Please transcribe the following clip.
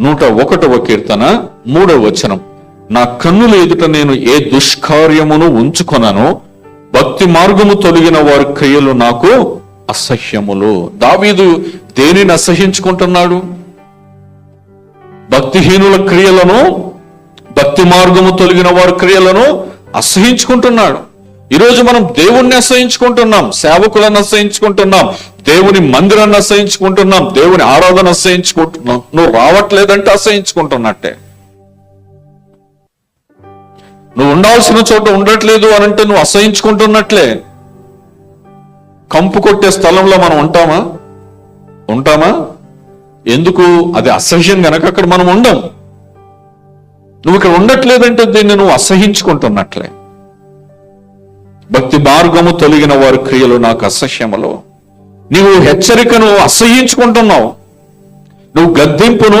నూట ఒకటవ కీర్తన మూడవ వచనం. నా కన్నుల ఎదుట నేను ఏ దుష్కార్యమును ఉంచుకొనను? భక్తి మార్గము తొలగిన వారి క్రియలు నాకు అసహ్యములు. దావీదు దేనిని అసహించుకుంటున్నాడు? భక్తిహీనుల క్రియలను భక్తి మార్గము తొలగిన వారి క్రియలను అసహించుకుంటున్నాడు. ఈరోజు మనం దేవుణ్ణి అసహించుకుంటున్నాం సేవకులను అసహించుకుంటున్నాం దేవుని మందిరాన్ని అసహించుకుంటున్నాం దేవుని ఆరాధన అసహించుకుంటున్నాం నువ్వు రావట్లేదంటే అసహించుకుంటున్నట్టే నువ్వు ఉండాల్సిన చోట ఉండట్లేదు అని అంటే నువ్వు అసహించుకుంటున్నట్లే కంపు కొట్టే స్థలంలో మనం ఉంటామా? ఉంటామా? ఎందుకు? అది అసహ్యం గనక అక్కడ మనం ఉండం. నువ్వు ఇక్కడ ఉండట్లేదంటే దీన్ని నువ్వు అసహించుకుంటున్నట్లే. భక్తి మార్గము తొలగిన వారి క్రియలు నాకు అసహ్యములో. నీవు హెచ్చరికను అసహించుకుంటున్నావు నువ్వు గద్దింపును